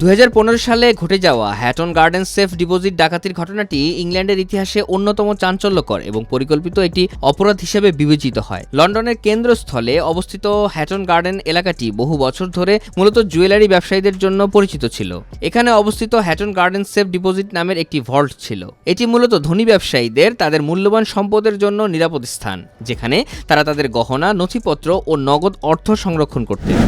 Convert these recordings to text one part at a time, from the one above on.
দু হাজার পনেরো সালে ঘটে যাওয়া হ্যাটন গার্ডেন সেফ ডিপোজিট ডাকাতির ঘটনাটি ইংল্যান্ডের ইতিহাসে অন্যতম চাঞ্চল্যকর এবং পরিকল্পিত একটি অপরাধ হিসেবে বিবেচিত হয়। লন্ডনের কেন্দ্রস্থলে অবস্থিত হ্যাটন গার্ডেন এলাকাটি বহু বছর ধরে মূলত জুয়েলারি ব্যবসায়ীদের জন্য পরিচিত ছিল। এখানে অবস্থিত হ্যাটন গার্ডেন সেফ ডিপোজিট নামের একটি ভল্ট ছিল। এটি মূলত ধনী ব্যবসায়ীদের তাদের মূল্যবান সম্পদের জন্য নিরাপদ স্থান, যেখানে তারা তাদের গহনা, নথিপত্র ও নগদ অর্থ সংরক্ষণ করতেন।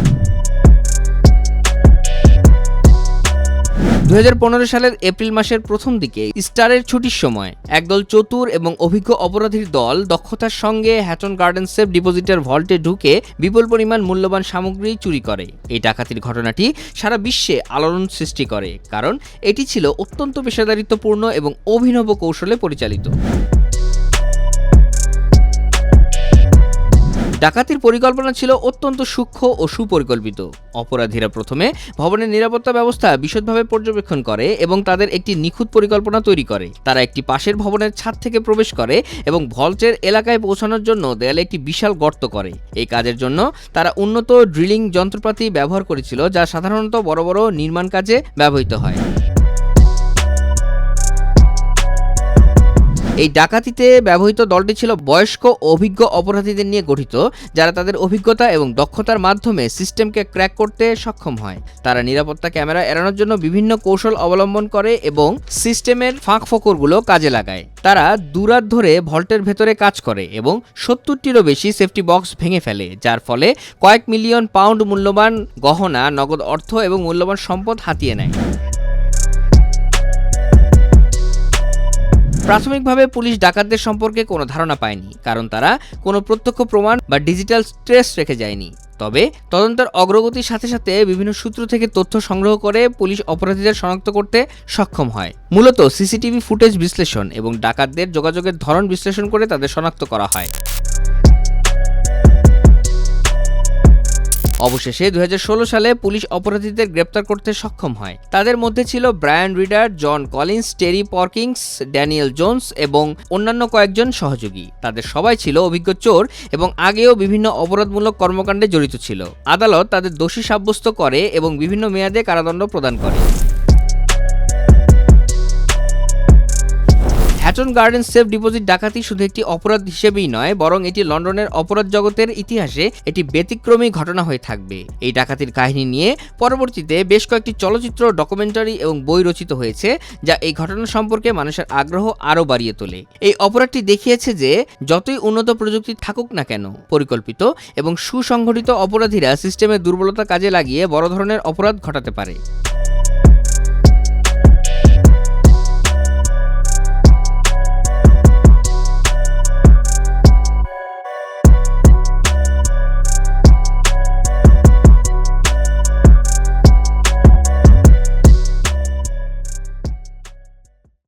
দু হাজার পনেরো সালের এপ্রিল মাসের প্রথম দিকে স্টারের ছুটির সময় একদল চতুর এবং অভিজ্ঞ অপরাধীর দল দক্ষতার সঙ্গে হ্যাটন গার্ডেন সেফ ডিপোজিটের ভল্টে ঢুকে বিপুল পরিমাণ মূল্যবান সামগ্রী চুরি করে। এই ডাকাতির ঘটনাটি সারা বিশ্বে আলোড়ন সৃষ্টি করে, কারণ এটি ছিল অত্যন্ত পেশাদারিত্বপূর্ণ এবং অভিনব কৌশলে পরিচালিত। ডাকাতির পরিকল্পনা ছিল অত্যন্ত সূক্ষ্ম ও সুপরিকল্পিত। অপরাধীরা প্রথমে ভবনের নিরাপত্তা ব্যবস্থা বিশদভাবে পর্যবেক্ষণ করে এবং তাদের একটি নিখুঁত পরিকল্পনা তৈরি করে। তারা একটি পাশের ভবনের ছাদ থেকে প্রবেশ করে এবং ভল্টের এলাকায় পৌঁছানোর জন্য দেয়ালে একটি বিশাল গর্ত করে। এই কাজের জন্য তারা উন্নত ড্রিলিং যন্ত্রপাতি ব্যবহার করেছিল যা সাধারণত বড় বড় নির্মাণ কাজে ব্যবহৃত হয়। এই ডাকাতিতে ব্যবহৃত দলটি ছিল বয়স্ক, অভিজ্ঞ অপরাধীদের নিয়ে গঠিত, যারা তাদের অভিজ্ঞতা এবং দক্ষতার মাধ্যমে সিস্টেমকে ক্র্যাক করতে সক্ষম হয়। তারা নিরাপত্তা ক্যামেরা এড়ানোর জন্য বিভিন্ন কৌশল অবলম্বন করে এবং সিস্টেমের ফাঁক ফোকরগুলো কাজে লাগায়। তারা দুরাত ধরে ভল্টের ভেতরে কাজ করে এবং সত্তরটিরও বেশি সেফটি বক্স ভেঙে ফেলে, যার ফলে কয়েক মিলিয়ন পাউন্ড মূল্যবান গহনা, নগদ অর্থ এবং মূল্যবান সম্পদ হাতিয়ে নেয়। প্রাথমিকভাবে পুলিশ ডাকাতদের সম্পর্কে কোনো ধারণা পায়নি, কারণ তারা কোনো প্রত্যক্ষ প্রমাণ বা ডিজিটাল স্ট্রেস রেখে যায়নি। তবে তদন্তের অগ্রগতির সাথে সাথে বিভিন্ন সূত্র থেকে তথ্য সংগ্রহ করে পুলিশ অপরাধীদের শনাক্ত করতে সক্ষম হয়। মূলত সিসিটিভি ফুটেজ বিশ্লেষণ এবং ডাকাতদের যোগাযোগের ধরন বিশ্লেষণ করে তাদের শনাক্ত করা হয়। অবশেষে দু হাজার ষোলো সালে পুলিশ অপরাধীদের গ্রেপ্তার করতে সক্ষম হয়। তাদের মধ্যে ছিল Brian Reader, John Collins, Terry Perkins, Daniel Jones এবং অন্যান্য কয়েকজন সহযোগী। তাদের সবাই ছিল অভিজ্ঞ চোর এবং আগেও বিভিন্ন অপরাধমূলক কর্মকাণ্ডে জড়িত ছিল। আদালত তাদের দোষী সাব্যস্ত করে এবং বিভিন্ন মেয়াদে কারাদণ্ড প্রদান করে। হ্যাটন গার্ডেন সেফ ডিপোজিট ডাকাতি শুধু একটি অপরাধ হিসেবেই নয়, বরং এটি লন্ডনের অপরাধ জগতের ইতিহাসে একটি ব্যতিক্রমী ঘটনা হয়ে থাকবে। এই ডাকাতির কাহিনী নিয়ে পরবর্তীতে বেশ কয়েকটি চলচ্চিত্র, ডকুমেন্টারি এবং বই রচিত হয়েছে, যা এই ঘটনা সম্পর্কে মানুষের আগ্রহ আরও বাড়িয়ে তোলে। এই অপরাধটি দেখিয়েছে যে, যতই উন্নত প্রযুক্তি থাকুক না কেন, পরিকল্পিত এবং সুসংগঠিত অপরাধীরা সিস্টেমের দুর্বলতা কাজে লাগিয়ে বড় ধরনের অপরাধ ঘটাতে পারে।